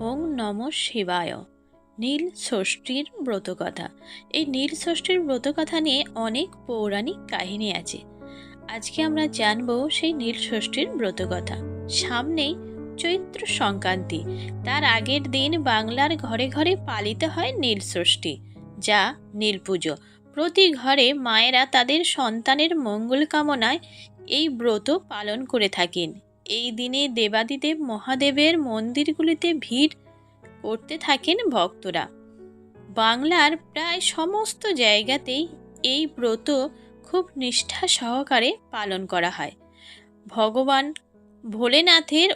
ওং নম শিবায়। নীল ষষ্ঠীর ব্রতকথা। এই নীল ষষ্ঠীর ব্রতকথা নিয়ে অনেক পৌরাণিক কাহিনী আছে। আজকে আমরা জানব সেই নীল ষষ্ঠীর ব্রতকথা। সামনেই চৈত্র সংক্রান্তি। তার আগের দিন বাংলার ঘরে ঘরে পালিত হয় নীল ষষ্ঠী, যা নীল পুজো। প্রতি ঘরে মায়েরা তাদের সন্তানের মঙ্গল কামনায় এই ব্রত পালন করে থাকেন। এই দিনে দেবাদিদেব মহাদেবের মন্দিরগুলিতে ভিড় করতে থাকেন ভক্তরা। বাংলার প্রায় সমস্ত জায়গাতেই এই ব্রত খুব নিষ্ঠা সহকারে পালন করা হয়। ভগবান ভোলেনাথের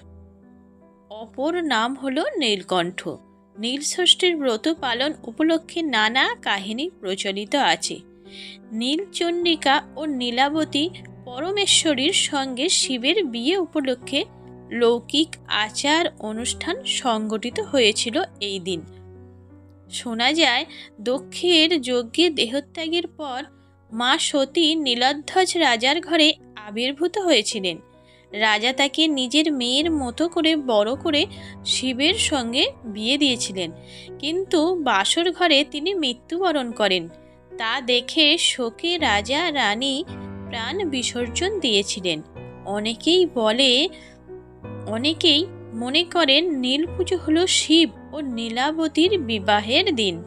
অপর নাম হল নীলকণ্ঠ। নীলষষ্ঠীর ব্রত পালন উপলক্ষে নানা কাহিনী প্রচলিত আছে। নীলচণ্ডিকা ও নীলাবতী পরমেশ্বরীর সঙ্গে শিবের বিয়ে উপলক্ষে লৌকিক আচার অনুষ্ঠান সংগঠিত হয়েছিল এই দিন। শোনা যায় দক্ষের যজ্ঞে দেহত্যাগের পর মা সতী নীলধ্বজ রাজার ঘরে আবির্ভূত হয়েছিলেন। রাজা তাকে নিজের মেয়ের মতো করে বড় করে শিবের সঙ্গে বিয়ে দিয়েছিলেন। কিন্তু বাসর ঘরে তিনি মৃত্যুবরণ করেন। তা দেখে শোকে রাজা, রানী প্রাণ বিসর্জন দিয়েছিলেন। অনেকেই বলে, অনেকেই মনে করেন নীল পুজো হলো শিব ও নীলাবতীর বিবাহের দিন।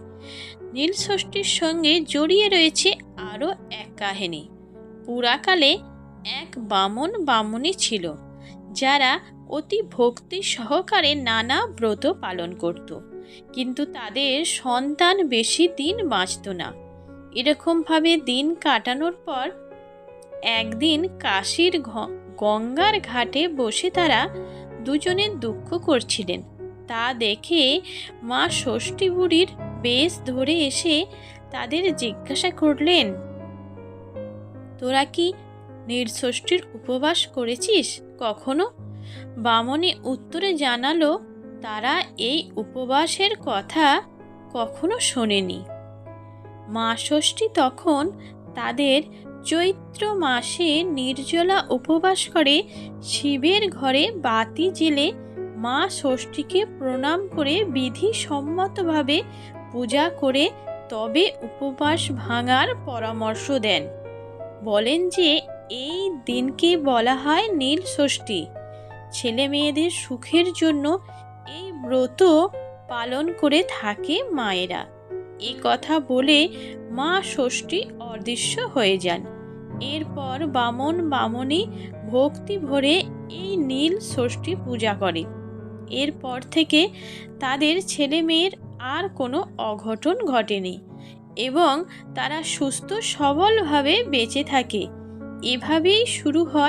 নীল ষষ্ঠীর সঙ্গে জড়িয়ে রয়েছে আরও এক কাহিনী। পুরাকালে এক বামন বামুনি ছিল, যারা অতি ভক্তি সহকারে নানা ব্রত পালন করত, কিন্তু তাদের সন্তান বেশি দিন বাঁচত না। এরকমভাবে দিন কাটানোর পর একদিন কাশীর গঙ্গার ঘাটে বসে তারা দুজনে দুঃখ করছিলেন। তা দেখে মা ষষ্ঠী বুড়ির বেশ ধরে এসে তাদের জিজ্ঞাসা করলেন, তোরা কি নীলষষ্ঠীর উপবাস করেছিস কখনো? বামনে উত্তরে জানালো, তারা এই উপবাসের কথা কখনো শোনেনি। মা ষষ্ঠী তখন তাদের চৈত্র মাসে নির্জলা উপবাস করে শিবের ঘরে বাতি জেলে মা ষষ্ঠীকে প্রণাম করে বিধি সম্মতভাবে পূজা করে তবে উপবাস ভাঙার পরামর্শ দেন। বলেন যে, এই দিনকে বলা হয় নীল ষষ্ঠী। ছেলে মেয়েদের সুখের জন্য এই ব্রত পালন করে থাকে মায়েরা। এই কথা বলে মা ষষ্ঠী অদৃশ্য হয়ে যান। এরপর বামন বামনী ভক্তি ভরে এই নীল ষষ্ঠী পূজা করে। এরপর থেকে তাদের ছেলে মেয়ের আর কোনো অঘটন ঘটেনি এবং তারা সুস্থ সবলভাবে বেঁচে থাকে। এভাবেই শুরু হয়